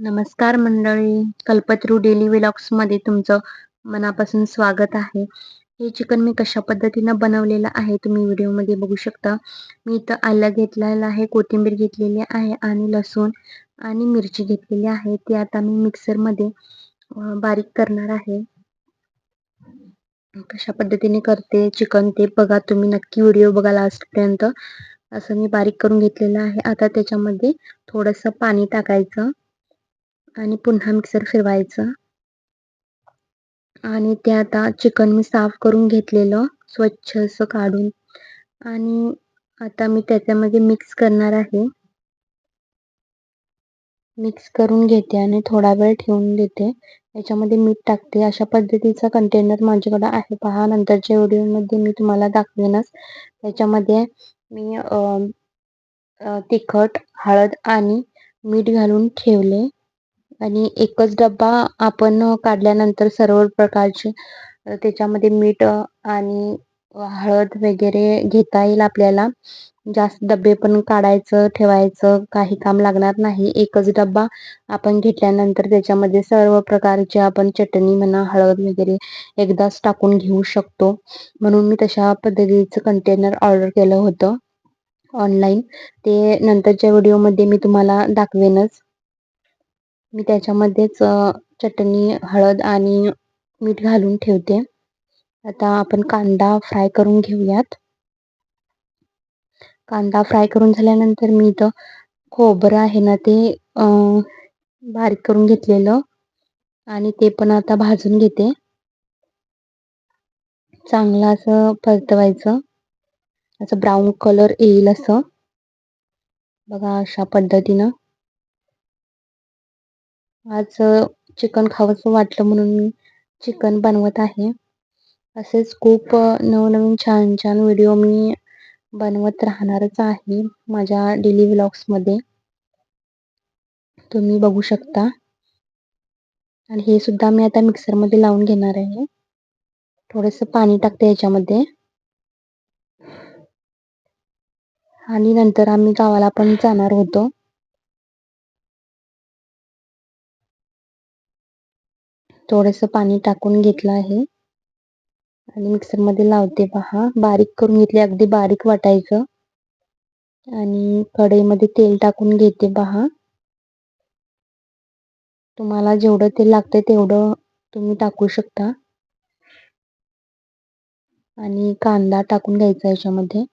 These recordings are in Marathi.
नमस्कार मंडळी कल्पतरू डेली मध्ये तुमचं मनापासून स्वागत आहे. हे चिकन मी कशा पद्धतीनं बनवलेलं आहे तुम्ही व्हिडिओमध्ये बघू शकता. मी इथं आलं घेतलेलं आहे कोथिंबीर घेतलेली आहे आणि लसूण आणि मिरची घेतलेली आहे. ती आता मी मिक्सरमध्ये बारीक करणार आहे. कशा पद्धतीने करते चिकन ते बघा तुम्ही नक्की व्हिडिओ बघा लास्टपर्यंत. असं मी बारीक करून घेतलेलं आहे. आता त्याच्यामध्ये थोडंसं पाणी टाकायचं. आणि पुन्हा मिक्सर फिरवायचं. आणि ते आता चिकन मी साफ करून घेतलेलं स्वच्छ असं काढून. आणि आता मी त्याच्यामध्ये मिक्स करणार आहे. मिक्स करून घेते आणि थोडा वेळ ठेवून देते. याच्यामध्ये मीठ टाकते. अशा पद्धतीचा कंटेनर माझ्याकडे आहे. पहा नंतरच्या व्हिडिओमध्ये मी तुम्हाला दाखवेनच. त्याच्यामध्ये मी तिखट हळद आणि मीठ घालून ठेवले. आणि एकच डब्बा आपण काढल्यानंतर सर्व प्रकारचे त्याच्यामध्ये मीठ आणि हळद वगैरे घेता येईल आपल्याला. जास्त डबे पण काढायचं ठेवायचं काही काम लागणार नाही. एकच डब्बा आपण घेतल्यानंतर त्याच्यामध्ये सर्व प्रकारचे आपण चटणी म्हणा हळद वगैरे एकदाच टाकून घेऊ शकतो. म्हणून मी तशा पद्धतीचं कंटेनर ऑर्डर केलं होतं ऑनलाईन ते नंतरच्या व्हिडिओमध्ये मी तुम्हाला दाखवेनच. मी त्याच्यामध्येच चटणी हळद आणि मीठ घालून ठेवते. आता आपण कांदा फ्राय करून घेऊयात. कांदा फ्राय करून झाल्यानंतर मी इथं खोबरं आहे ना ते बारीक करून घेतलेलं आणि ते पण आता भाजून घेते. चांगलं असं परतवायचं. असं ब्राऊन कलर येईल असं. बघा अशा पद्धतीनं. आज चिकन खावंसं वाटलं म्हणून मी चिकन बनवत आहे. असेच खूप नवनवीन छान छान व्हिडिओ मी बनवत राहणारच आहे माझ्या डेली व्लॉग्समध्ये. तुम्ही बघू शकता. आणि हे सुद्धा मी आता मिक्सरमध्ये लावून घेणार आहे. थोडंसं पाणी टाकते याच्यामध्ये. आणि नंतर आम्ही गावाला पण जाणार होतो. थोडंसं पाणी टाकून घेतलं आहे. आणि मिक्सरमध्ये लावते पहा. बारीक करून घेतले अगदी बारीक वाटायचं. आणि कढईमध्ये तेल टाकून घेते पहा. तुम्हाला जेवढं तेल लागतंय तेवढं तुम्ही टाकू शकता. आणि कांदा टाकून घ्यायचा याच्यामध्ये.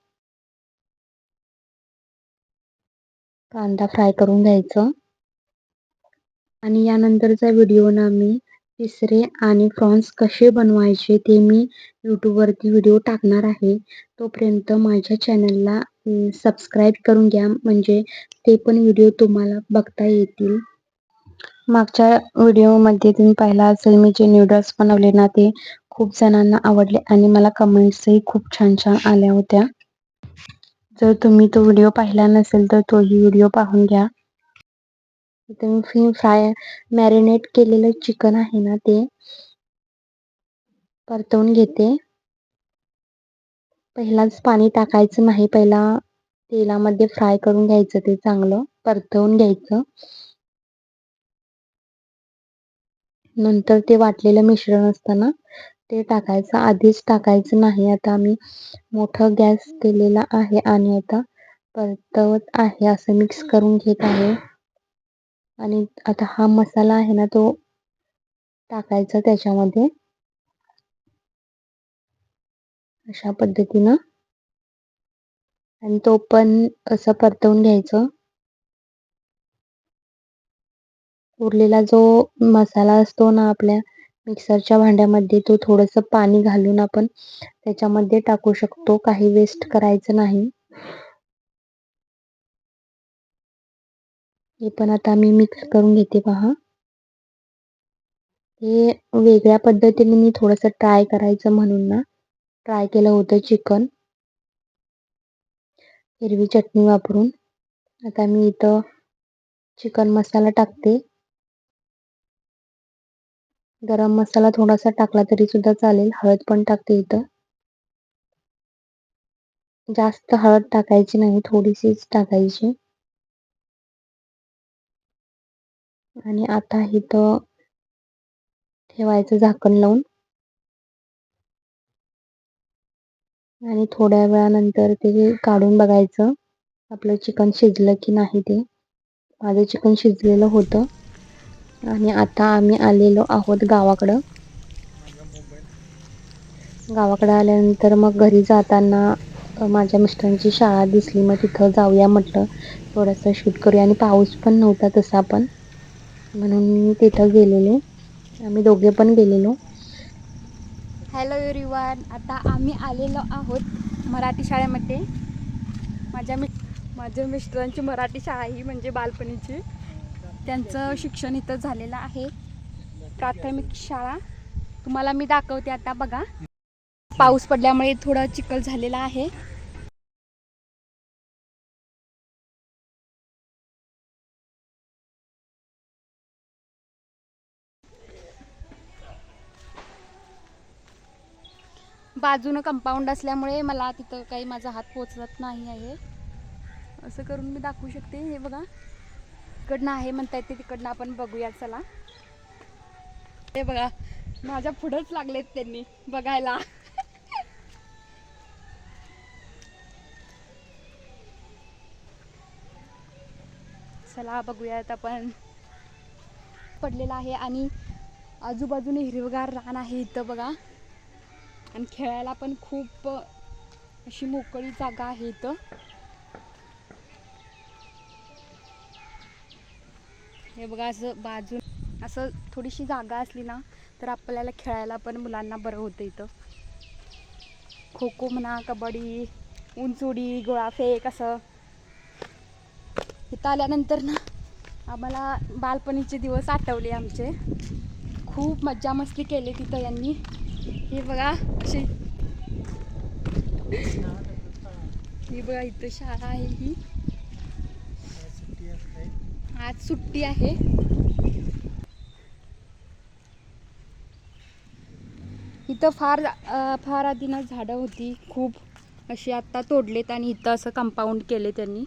कांदा फ्राय करून घ्यायचं. आणि यानंतरचा व्हिडिओ ना मी तिसरे आणि फ्रॉन्स कसे बनवायचे ते मी यूट्यूबवरती व्हिडिओ टाकणार आहे. तोपर्यंत माझ्या चॅनलला सबस्क्राईब करून घ्या. म्हणजे ते पण व्हिडिओ तुम्हाला बघता येतील. मागच्या व्हिडिओमध्ये तुम्ही पाहिला असेल मी जे न्यूडल्स बनवले ना ते खूप जणांना आवडले आणि मला कमेंट्सही खूप छान छान आल्या होत्या. जर तुम्ही तो व्हिडिओ पाहिला नसेल तर तोही व्हिडिओ पाहून घ्या. इथे फ्राय मॅरिनेट केलेलं चिकन आहे ना ते परतवून घेते. पहिलाच पाणी टाकायचं नाही पहिला तेलामध्ये फ्राय करून घ्यायचं ते चांगलं परतवून घ्यायचं. नंतर ते वाटलेलं मिश्रण असताना ते टाकायचं. आधीच टाकायचं नाही आता आम्ही मोठं गॅस केलेला आहे आणि आता परतवत आहे असं मिक्स करून घेत आहे. आणि आता हा मसाला आहे ना तो टाकायचा त्याच्यामध्ये. अशा पद्धतीनं. आणि तो पण असं परतवून घ्यायचं. उरलेला जो मसाला असतो ना आपल्या मिक्सरच्या भांड्यामध्ये तो थोडंसं पाणी घालून आपण त्याच्यामध्ये टाकू शकतो. काही वेस्ट करायचं नाही. हे पण आता मी मिक्स करून घेते पहा. हे वेगळ्या पद्धतीने मी थोडंसं ट्राय करायचं म्हणून ना ट्राय केलं होतं चिकन हिरवी चटणी वापरून. आता मी इथं चिकन मसाला टाकते. गरम मसाला थोडासा टाकला तरी सुद्धा चालेल. हळद पण टाकते इथं. जास्त हळद टाकायची नाही थोडीशीच टाकायची. आणि आता इथं ठेवायचं झाकण लावून. आणि थोड्या वेळानंतर ते काढून बघायचं आपलं चिकन शिजलं की नाही ते. माझं चिकन शिजलेलं होतं. आणि आता आम्ही आलेलो आहोत गावाकडं. गावाकडं आल्यानंतर मग घरी जाताना माझ्या मिस्टरांची शाळा दिसली. मग तिथं जाऊया म्हटलं. थोडंसं शूट करूया. आणि पाऊस पण नव्हता तसा पण. म्हणून मी तिथं गेलेले. आम्ही दोघे पण गेलेलो. हॅलो एव्हरीवन आता आम्ही आलेलो आहोत मराठी शाळेमध्ये. माझ्या मि माझ्या मिस्टरांची मराठी शाळा ही म्हणजे बालपणीची. त्यांचं शिक्षण इथं झालेलं आहे. प्राथमिक शाळा. तुम्हाला मी दाखवते आता बघा. पाऊस पडल्यामुळे थोडं चिखल झालेला आहे. बाजूनं कंपाऊंड असल्यामुळे मला तिथं काही माझा हात पोचलत नाही आहे. असं करून मी दाखवू शकते हे बघा. तिकडनं आहे म्हणता येते तिकडनं आपण बघूया चला. हे बघा माझ्या पुढंच लागलेत त्यांनी बघायला. चला बघूयात आपण. पडलेला आहे आणि आजूबाजूने हिरवगार रान आहे इथं बघा. आणि खेळायला पण खूप अशी मोकळी जागा आहे इथं. हे बघा असं बाजून असं थोडीशी जागा असली ना तर आपल्याला खेळायला पण मुलांना बरं होतं इथं. खो खो म्हणा कबड्डी उंच उडी गोळाफेक असं. इथं आल्यानंतर ना आम्हाला बालपणीचे दिवस आठवले आमचे. खूप मज्जा मस्ती केली तिथं यांनी. हे बघा अशी. ही बघा इथं शाळा आहे ही. आज सुट्टी आहे. इथं फार फार आधी ना झाडं होती खूप. अशी आत्ता तोडलेत आणि इथं असं कंपाऊंड केले त्यांनी.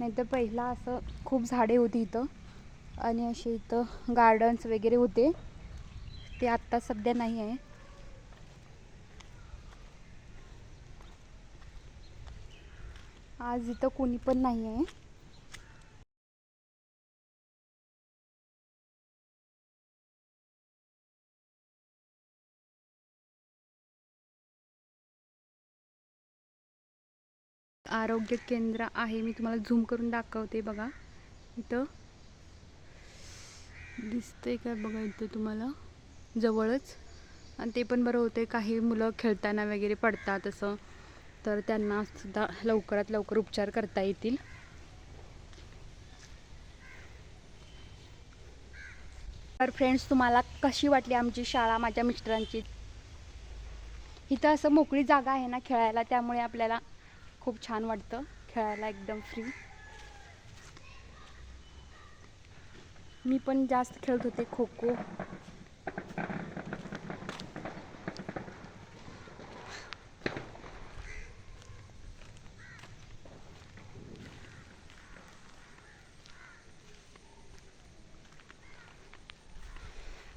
नाहीतर पहिला असं खूप झाडे होती इथं. आणि असे इथं गार्डन्स वगैरे होते. ते आत्ता सध्या नाही आहे. आज इथं कोणी पण नाही आहे. आरोग्य केंद्र आहे. मी तुम्हाला झूम करून दाखवते बघा. इथं. दिसतंय का बघा इथं तुम्हाला? जवळच. आणि ते पण बरं होते काही मुलं खेळताना वगैरे पडतात असं. तर त्यांना सुद्धा लवकरात लवकर उपचार करता येतील. तर फ्रेंड्स तुम्हाला कशी वाटली आमची शाळा माझ्या मिस्टरांची? इथं असं मोकळी जागा आहे ना खेळायला त्यामुळे आपल्याला खूप छान वाटतं खेळायला एकदम फ्री मी पण जास्त खेळत होते खो खो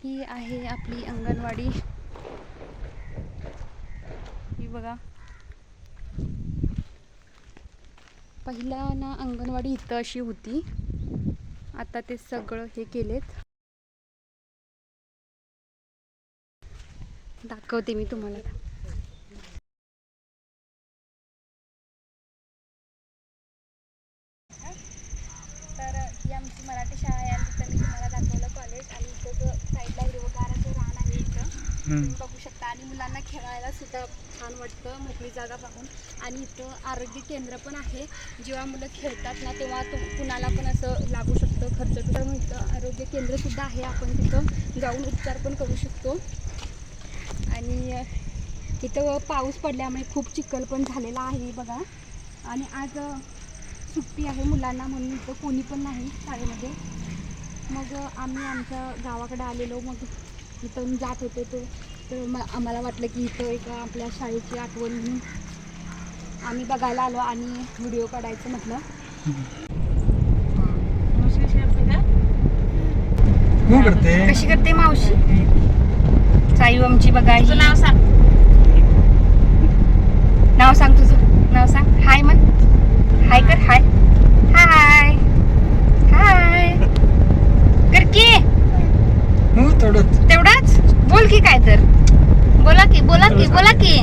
ही आहे आपली अंगणवाडी ही बघा पहिला ना अंगणवाडी इथं अशी होती. आता ते सगळं हे केलेत. दाखवते मी तुम्हाला. तर ही आमची मराठी शाळा आहे आणि तिथं मी तुम्हाला दाखवलं कॉलेज आणि इथं जो साईडला हिरवगाराचं रान आहे इथं. आणि मुलांना खेळायला सुद्धा छान वाटतं मोकळी जागा पाहून आणि इथं आरोग्य केंद्र पण आहे. जेव्हा मुलं खेळतात ना तेव्हा तो कुणाला पण असं लागू शकतं खर्च तर मग इथं आरोग्य केंद्र सुद्धा आहे. आपण तिथं जाऊन उपचार पण करू शकतो. आणि इथं पाऊस पडल्यामुळे खूप चिखल पण झालेला आहे बघा. आणि आज सुट्टी आहे मुलांना म्हणून इथं कोणी पण नाही शाळेमध्ये. मग आम्ही आमच्या गावाकडे आलेलो. मग इथून जात होते तो. तर आम्हाला वाटलं की इथं एक आपल्या शाळेची आठवण म्हणून आम्ही बघायला आलो आणि व्हिडिओ काढायचं म्हटलं. करते कशी करते मावशी? सायू आमची बघा ही. नाव सांग. नाव सांग तुझं. नाव सांग. हाय म्हण. हाय कर हाय. हाय. हाय. कर की. हो तेवढाच? बोल की काय तर. बोला की बोला की बोला की.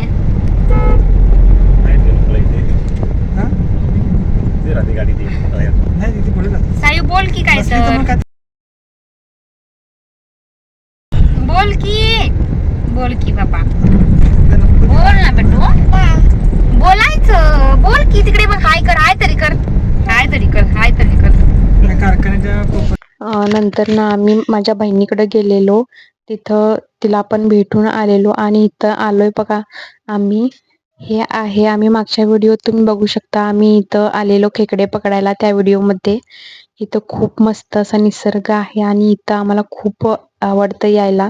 हा बोल की काय मग काय? बोल की. बोल की बाबा. बोल ना बेटू. बोलायचं. बोल की तिकडे बघ हाय कर हाय तरी कर. हाय तरी कर हाय तरी कर. नंतर ना आम्ही माझ्या बहिणीकडे गेलेलो. तिथं तिला पण भेटून आलेलो आणि इथं आलोय बघा. आम्ही हे आहे आम्ही मागच्या व्हिडिओत तुम्ही बघू शकता. आम्ही इथं आलेलो खेकडे पकडायला त्या व्हिडिओमध्ये इथं खूप मस्त असा निसर्ग आहे आणि इथं आम्हाला खूप आवडतं यायला.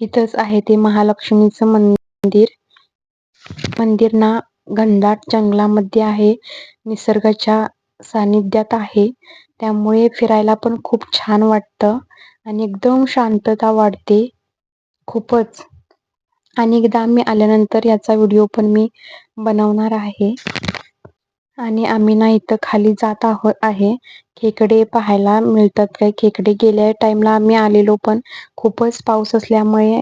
इथंच आहे ते महालक्ष्मीचं मंदिर. मंदिर ना घनदाट जंगलामध्ये आहे. निसर्गाच्या सानिध्यात आहे. त्यामुळे फिरायला पण खूप छान वाटतं. आणि एकदम शांतता वाढते. खूपच. आणि एकदा आम्ही आल्यानंतर याचा व्हिडिओ पण मी बनवणार आहे. आणि आम्ही ना इथं खाली जात आहोत आहे. खेकडे पाहायला मिळतात काय? खेकडे गेल्या टाईमला आम्ही आलेलो पण खूपच पाऊस असल्यामुळे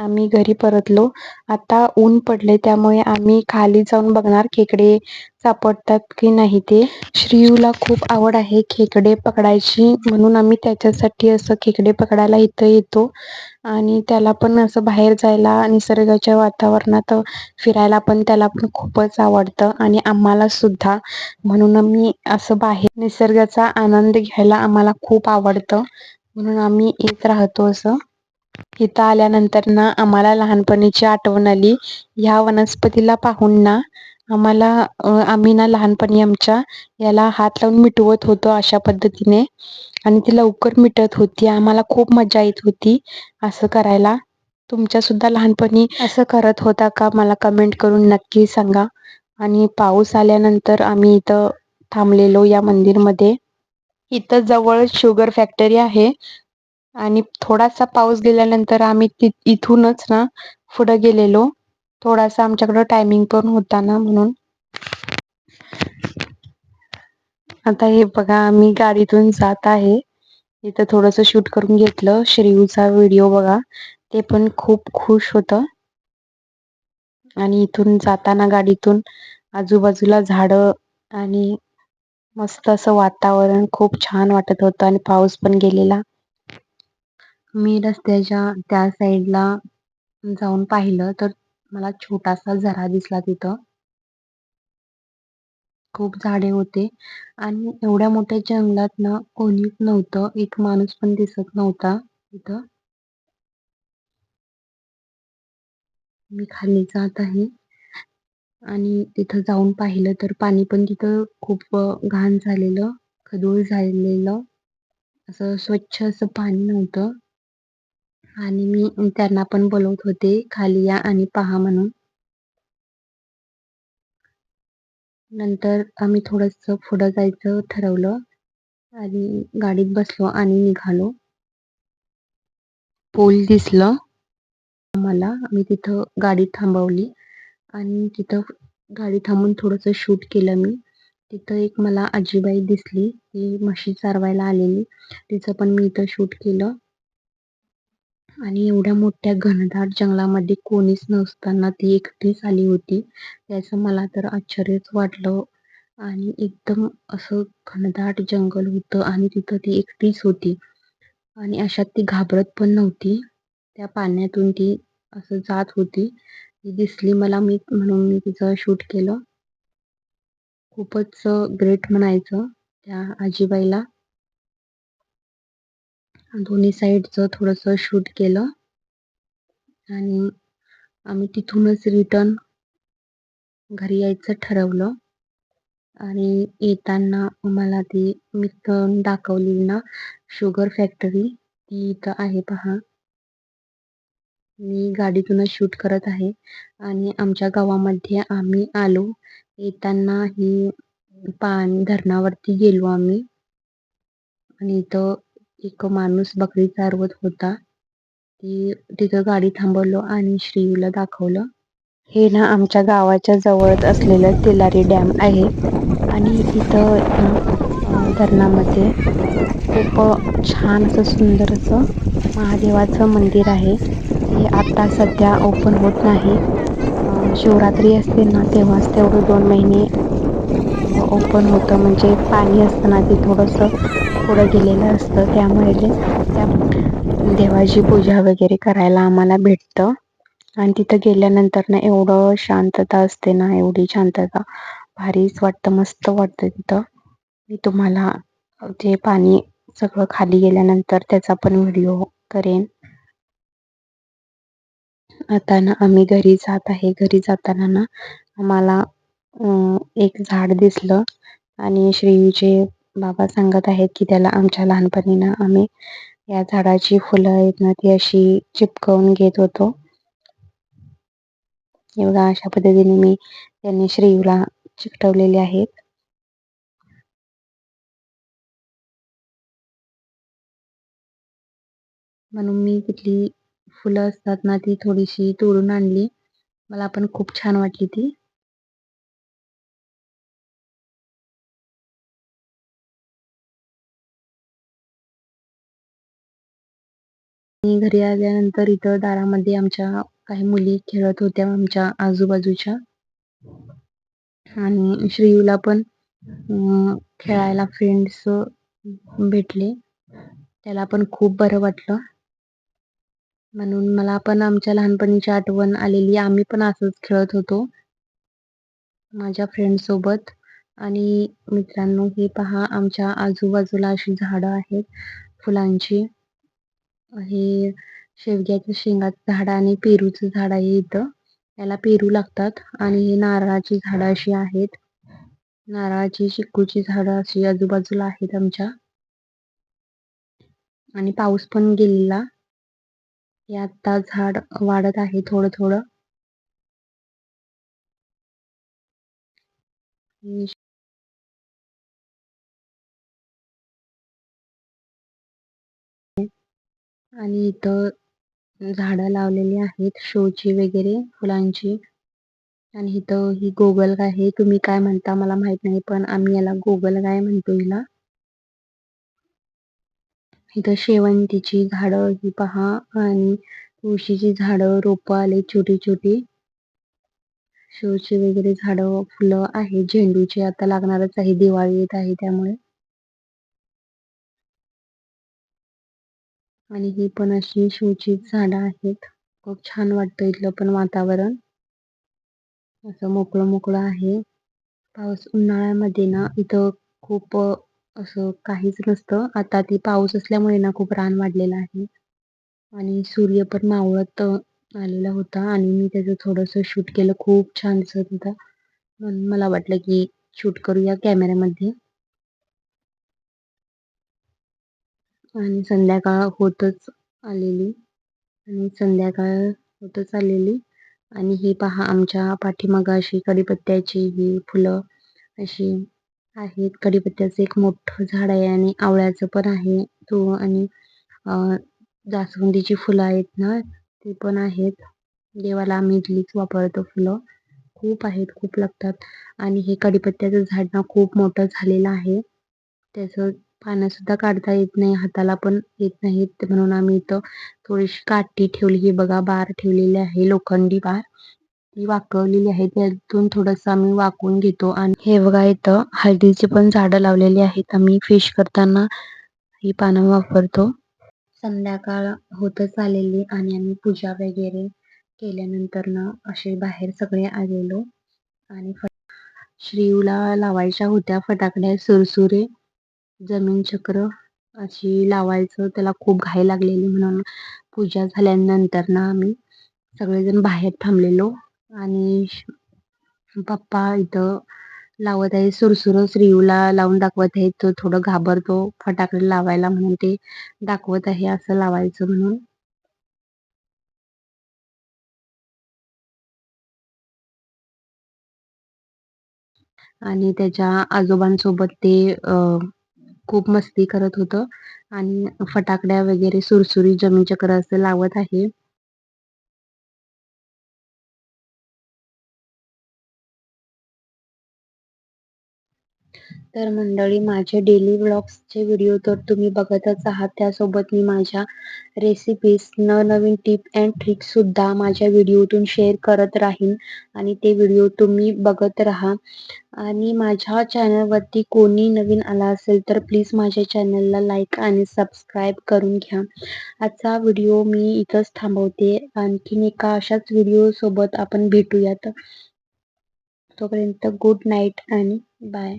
आम्ही घरी परतलो. आता ऊन पडले त्यामुळे आम्ही खाली जाऊन बघणार खेकडे सापडतात की नाही ते. श्रीयूला खूप आवड आहे खेकडे पकडायची म्हणून आम्ही त्याच्यासाठी असं खेकडे पकडायला इथं येतो. आणि त्याला पण असं बाहेर जायला निसर्गाच्या वातावरणात फिरायला पण त्याला पण खूपच आवडतं. आणि आम्हाला सुद्धा. म्हणून आम्ही असं बाहेर निसर्गाचा आनंद घ्यायला आम्हाला खूप आवडतं. म्हणून आम्ही येत राहतो असं. इथं आल्यानंतर ना आम्हाला लहानपणीची आठवण आली. ह्या वनस्पतीला पाहून ना आम्हाला आम्ही ना लहानपणी आमच्या याला हात लावून मिटवत होतो अशा पद्धतीने. आणि ती लवकर मिटत होती. आम्हाला खूप मजा येत होती असं करायला. तुमच्या सुद्धा लहानपणी असं करत होता का? मला कमेंट करून नक्की सांगा. आणि पाऊस आल्यानंतर आम्ही इथं थांबलेलो या मंदिरमध्ये. इथं जवळ शुगर फॅक्टरी आहे. आणि थोडासा पाऊस गेल्यानंतर आम्ही ति इथूनच ना पुढं गेलेलो. थोडासा आमच्याकडं टायमिंग पण होता ना म्हणून. आता हे बघा आम्ही गाडीतून जात आहे. इथं थोडंसं शूट करून घेतलं. श्रीयूचा व्हिडिओ बघा. ते पण खूप खुश होतं. आणि इथून जाताना गाडीतून आजूबाजूला झाडं आणि मस्त असं वातावरण खूप छान वाटत होतं आणि पाऊस पण गेलेला. मी रस्त्याच्या त्या साईडला जाऊन पाहिलं तर मला छोटासा झरा दिसला तिथं. खूप झाडे होते आणि एवढ्या मोठ्या जंगलात ना कोणीच नव्हतं एक माणूस पण दिसत नव्हता तिथं. मी खाली जात आहे आणि तिथं जाऊन पाहिलं तर पाणी पण तिथं खूप घाण झालेलं खदूळ झालेलं. असं स्वच्छ असं पाणी नव्हतं. आणि मी त्यांना पण बोलवत होते खाली या आणि पहा म्हणून. नंतर आम्ही थोडंसं पुढं जायचं ठरवलं आणि गाडीत बसलो आणि निघालो. पोल दिसलं आम्हाला. आम्ही तिथं गाडी थांबवली आणि तिथं गाडी थांबून थोडंसं शूट केलं मी. तिथं एक मला आजीबाई दिसली ती म्हशी चारवायला आलेली. तिचं पण मी इथं शूट केलं. आणि एवढ्या मोठ्या घनदाट जंगलामध्ये कोणीच नसताना ती एकटीच आली होती. त्याचं मला तर आश्चर्यच वाटलं. आणि एकदम असं घनदाट जंगल होतं आणि तिथं ती एकटीच होती. आणि अशात ती घाबरत पण नव्हती. त्या पाण्यातून ती असं जात होती. ती दिसली मला मी म्हणून मी तिचं शूट केलं. खूपच ग्रेट म्हणायचं त्या आजीबाईला. दोन्ही साईडचं थोडंसं शूट केलं. आणि आम्ही तिथूनच रिटर्न घरी यायचं ठरवलं. आणि येताना मला ती मी दाखवली ना शुगर फॅक्टरी ती इथं आहे पहा. मी गाडीतूनच शूट करत आहे. आणि आमच्या गावामध्ये आम्ही आलो. येताना ही पाणी धरणावरती गेलो आम्ही. आणि इथं एक माणूस बकरी चारवत होता. ती तिथं गाडी थांबवलो आणि श्रीला दाखवलं. हे ना आमच्या गावाच्या जवळच असलेलं तिलारी डॅम आहे. आणि इथं धरणामध्ये खूप छान असं सुंदर असं महादेवाचं मंदिर आहे. हे आता सध्या ओपन होत नाही. शिवरात्री असते ना तेव्हाच तेवढं दोन महिने ओपन होतं. म्हणजे पाणी असतं ना ते थोडंसं पुढं गेलेलं असतं. त्यामुळे त्या देवाची पूजा वगैरे करायला आम्हाला भेटतं. आणि तिथं गेल्यानंतर ना एवढं शांतता असते ना एवढी शांतता. भारीच वाटतं मस्त वाटतं तिथं. मी तुम्हाला ते पाणी सगळं खाली गेल्यानंतर त्याचा पण व्हिडिओ करेन. आता ना आम्ही घरी जात आहे. घरी जाताना ना आम्हाला अं, एक झाड दिसलं. आणि श्रीचे बाबा सांगत आहेत की त्याला आमच्या लहानपणी ना आम्ही या झाडाची फुलं आहेत ना ती अशी चिपकवून घेत होतो. हे बघा अशा पद्धतीने मी त्यांनी श्रीला चिकटवलेले आहेत. म्हणून मी तिथली फुलं असतात ना ती थोडीशी तोडून आणली. मला पण खूप छान वाटली ती. मी घरी आल्यानंतर इथं दारामध्ये आमच्या काही मुली खेळत होत्या आमच्या आजूबाजूच्या. आणि श्रीयूला पण खेळायला फ्रेंड्स भेटले. त्याला पण खूप बरं वाटलं. म्हणून मला पण आमच्या लहानपणीची आठवण आलेली. आम्ही पण असंच खेळत होतो. माझ्या फ्रेंड सोबत. आणि मित्रांनो हे पहा आमच्या आजूबाजूला अशी झाडं आहेत फुलांची. हे शेवग्याच्या शेंगाचं झाड आणि पेरूचं झाड आहे इथं. याला पेरू लागतात आणि हे नारळाची झाडं अशी आहेत. नारळाची चिक्कूची झाड अशी आजूबाजूला आहेत आमच्या. आणि पाऊस पण गेलेला. हे आता झाड वाढत आहे थोडं थोडं आणि इथं झाडं लावलेली आहेत शो ची वगैरे फुलांची. आणि इथं ही गोगलगाय आहे. तुम्ही काय म्हणता मला माहीत नाही पण आम्ही याला गोगलगाय म्हणतो हिला. इथं शेवंतीची झाडं ही पहा. आणि तुळशीची झाडं रोपं आले छोटी छोटी. शो ची वगैरे झाडं फुलं आहेत झेंडूची आता लागणारच आहे. दिवाळी येत आहे त्यामुळे. आणि ही पण अशी शोची झाडं आहेत. खूप छान वाटतं इथलं पण वातावरण. असं मोकळं मोकळं आहे. पाऊस उन्हाळ्यामध्ये ना इथं खूप असं काहीच नसतं. आता ती पाऊस असल्यामुळे ना खूप रान वाढलेलं आहे. आणि सूर्य पण मावळत आलेला होता. आणि मी त्याचं थोडंसं शूट केलं. खूप छान दिसत होता. म्हणून मला वाटलं की शूट करूया कॅमेऱ्यामध्ये. आणि संध्याकाळ होतच आलेली. आणि संध्याकाळ होतच आलेली. आणि ही पहा आमच्या पाठीमागं अशी कडीपत्त्याची ही फुलं अशी आहेत. कडीपत्त्याचं एक मोठं झाड आहे आणि आवळ्याचं पण आहे तो. आणि जास्वंदीची फुलं आहेत ना ती पण आहेत. देवाला आम्ही इथलीच वापरतो फुलं. खूप आहेत खूप लागतात. आणि हे कडीपत्त्याचं झाड ना खूप मोठं झालेलं आहे. त्याचं पानं सुद्धा काढता येत नाही हाताला पण येत नाहीत. म्हणून आम्ही इथं थोडीशी काठी ठेवली. ही बघा बार ठेवलेली आहे लोखंडी बार. ती वाकवलेली आहे. त्यातून थोडंसं आम्ही वाकवून घेतो. आणि हे बघा इथं हळदीची पण झाडं लावलेली आहेत. आम्ही फिश करताना ही पानं वापरतो. संध्याकाळ होतच आलेली आणि आम्ही पूजा वगैरे केल्यानंतर ना असे बाहेर सगळे आलेलो. आणि श्रीला लावायच्या होत्या फटाकड्या सुरसुरे. जमीन चक्र अशी लावायचं त्याला खूप घाई लागलेली म्हणून पूजा झाल्यानंतर ना आम्ही सगळेजण बाहेर थांबलेलो आणि पप्पा इथं लावत आहे सुरसुर श्रीयूला लावून दाखवत आहे तो थोडं घाबरतो फटाकडे लावायला म्हणून ते दाखवत आहे असं लावायचं म्हणून. आणि त्याच्या आजोबांसोबत ते अ, खूप मस्ती करत होतं. आणि फटाकड्या वगैरे सुरसुरी जमीन चक्र असं लावत आहे. तर मंडळी माझे डेली व्लॉग्सचे व्हिडिओ तर तुम्ही बघतच आहात. त्यासोबत मी माझ्या रेसिपीज नवनवीन टिप अँड ट्रिक्ससुद्धा माझ्या व्हिडिओतून शेअर करत राहीन. आणि ते व्हिडिओ तुम्ही बघत राहा. आणि माझ्या चॅनलवरती कोणी नवीन आला असेल तर प्लीज माझ्या चॅनलला लाईक आणि सबस्क्राईब करून घ्या. आजचा व्हिडिओ मी इथंच थांबवते. आणखीन एका अशाच व्हिडिओसोबत आपण भेटूयात. तोपर्यंत गुड नाईट आणि बाय